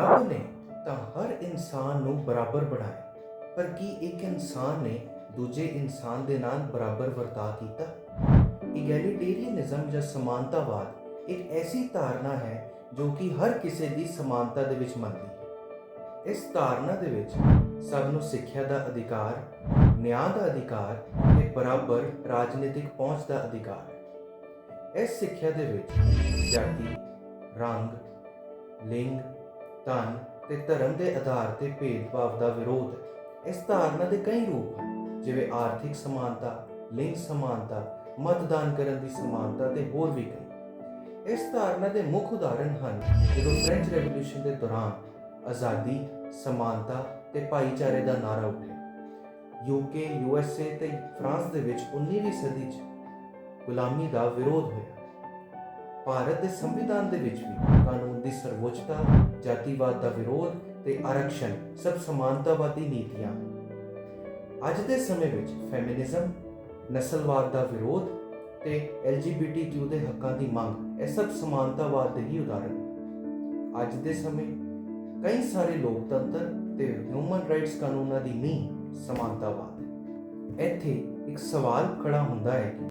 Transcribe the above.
ਰੱਬ ਨੇ ਤਾਂ ਹਰ ਇਨਸਾਨ ਨੂੰ ਬਰਾਬਰ ਬਣਾਇਆ। ਪਰ ਕੀ ਇੱਕ ਇਨਸਾਨ ਨੇ ਦੂਜੇ ਇਨਸਾਨ ਦੇ ਨਾਲ ਬਰਾਬਰ ਵਰਤਾਅ ਕੀਤਾ? ਇਗੈਲਿਟੇਰੀਅਨਿਜ਼ਮ ਜਾਂ ਸਮਾਨਤਾਵਾਦ ਇੱਕ ਐਸੀ ਧਾਰਨਾ ਹੈ ਜੋ ਕਿ ਹਰ ਕਿਸੇ ਦੀ ਸਮਾਨਤਾ ਦੇ ਵਿੱਚ ਮੰਨਦੀ ਹੈ। ਇਸ ਧਾਰਨਾ ਦੇ ਵਿੱਚ ਸਭ ਨੂੰ ਸਿੱਖਿਆ ਦਾ ਅਧਿਕਾਰ, ਨਿਆਂ ਦਾ ਅਧਿਕਾਰ ਤੇ ਬਰਾਬਰ ਰਾਜਨੀਤਿਕ ਪਹੁੰਚ ਦਾ ਅਧਿਕਾਰ ਹੈ। ਇਸ ਸਿੱਖਿਆ ਦੇ ਵਿੱਚ ਜਾਤੀ ਰੰਗ, ਲਿੰਗ ਧਨ ਤੇ ਧਰਮ ਦੇ ਆਧਾਰ ਤੇ ਭੇਦਭਾਵ ਦਾ ਵਿਰੋਧ ਹੈ। ਇਸ ਧਾਰਨਾ ਦੇ ਕਈ ਰੂਪ ਹਨ, ਜਿਵੇਂ ਆਰਥਿਕ ਸਮਾਨਤਾ, ਲਿੰਗ ਸਮਾਨਤਾ, ਮਤਦਾਨ ਕਰਨ ਦੀ ਸਮਾਨਤਾ ਤੇ ਹੋਰ ਵੀ ਕਈ। ਇਸ ਧਾਰਨਾ ਦੇ ਮੁੱਖ ਉਦਾਹਰਣ ਹਨ, ਜਦੋਂ ਫ੍ਰੈਂਚ ਰੈਵੋਲੂਸ਼ਨ ਦੇ ਦੌਰਾਨ ਆਜ਼ਾਦੀ, ਸਮਾਨਤਾ ਤੇ ਭਾਈਚਾਰੇ ਦਾ ਨਾਰਾ ਉੱਠਿਆ। ਯੂਕੇ ਯੂਐਸਏ ਤੇ ਫਰਾਂਸ ਦੇ ਵਿੱਚ 19ਵੀਂ ਸਦੀ 'ਚ ਗੁਲਾਮੀ ਦਾ ਵਿਰੋਧ ਹੋਇਆ। ਭਾਰਤ ਦੇ ਸੰਵਿਧਾਨ ਦੇ ਵਿੱਚ ਵੀ ਕਾਨੂੰਨ ਦੀ ਸਰਵੋੱਚਤਾ ਜਾਤੀਵਾਦ ਦਾ ਵਿਰੋਧ ਤੇ ਆਰਕਸ਼ਣ ਸਭ ਸਮਾਨਤਾਵਾਦੀ ਨੀਤੀਆਂ ਹਨ। ਅੱਜ ਦੇ ਸਮੇਂ ਵਿੱਚ ਫੈਮਿਨਿਜ਼ਮ ਨਸਲਵਾਦ ਦਾ ਵਿਰੋਧ ਤੇ LGBTQ ਦੇ ਹੱਕਾਂ ਦੀ ਮੰਗ, ਇਹ ਸਭ ਸਮਾਨਤਾਵਾਦ ਦੇ ਹੀ ਉਦਾਹਰਣ ਅੱਜ ਦੇ ਸਮੇਂ ਕਈ ਸਾਰੇ ਲੋਕਤੰਤਰ ਤੇ ਹਿਊਮਨ ਰਾਈਟਸ ਕਾਨੂੰਨਾਂ ਦੀ ਨੀਂਹ ਸਮਾਨਤਾਵਾਦ ਇੱਥੇ ਇੱਕ ਸਵਾਲ ਖੜਾ ਹੁੰਦਾ ਹੈ ਕਿ